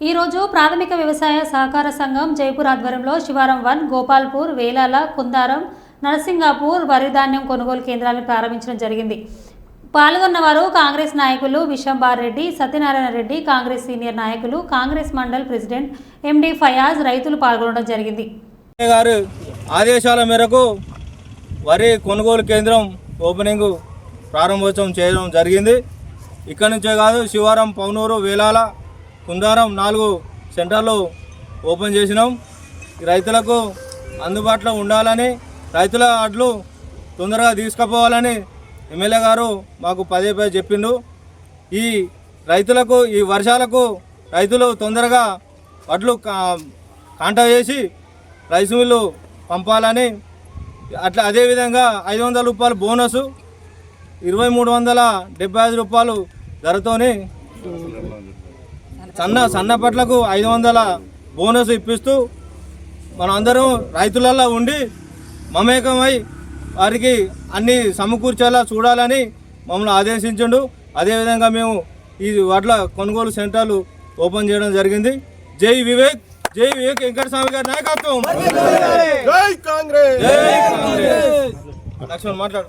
ఈరోజు ప్రాథమిక వ్యవసాయ సహకార సంఘం జైపూర్ ఆధ్వర్యంలో శివారం వన్ గోపాల్పూర్ వేలాల కుందారం నరసింగాపూర్ వరి ధాన్యం కొనుగోలు కేంద్రాలను ప్రారంభించడం జరిగింది. పాల్గొన్నవారు కాంగ్రెస్ నాయకులు విశంబార్ రెడ్డి సత్యనారాయణ రెడ్డి కాంగ్రెస్ సీనియర్ నాయకులు కాంగ్రెస్ మండల్ ప్రెసిడెంట్ ఎండి ఫయాజ్ రైతులు పాల్గొనడం జరిగింది. గారు ఆదేశాల మేరకు వరి కొనుగోలు కేంద్రం ఓపెనింగ్ ప్రారంభోత్సవం చేయడం జరిగింది. ఇక్కడి నుంచే కాదు శివారం పౌనూరు వేలాల కుందారం నాలుగు సెంటర్లు ఓపెన్ చేసినాం. రైతులకు అందుబాటులో ఉండాలని రైతుల అడ్లు తొందరగా తీసుకుపోవాలని ఎమ్మెల్యే గారు మాకు పదే పదే చెప్పిండు. ఈ రైతులకు ఈ వర్షాలకు రైతులు తొందరగా వడ్లు కా- కాంట వేసి రైస్ మిల్లు పంపాలని. అట్లా అదేవిధంగా ఐదు వందల రూపాయలు బోనసు ఇరవై మూడు వందల డెబ్బై ఐదు రూపాయలు ధరతోని సన్న సన్నపట్లకు ఐదు వందల బోనస్ ఇప్పిస్తూ మనం అందరం రైతులలో ఉండి మమేకమై వారికి అన్ని సమకూర్చేలా చూడాలని మమ్మల్ని ఆదేశించండు. అదేవిధంగా మేము ఈ వడ్ల కొనుగోలు సెంటర్లు ఓపెన్ చేయడం జరిగింది. జై వివేక్ జై వివేక్ వెంకటస్వామి గారి నాయకత్వం. జై కాంగ్రెస్. లక్ష్మణ్ మాట్లాడు.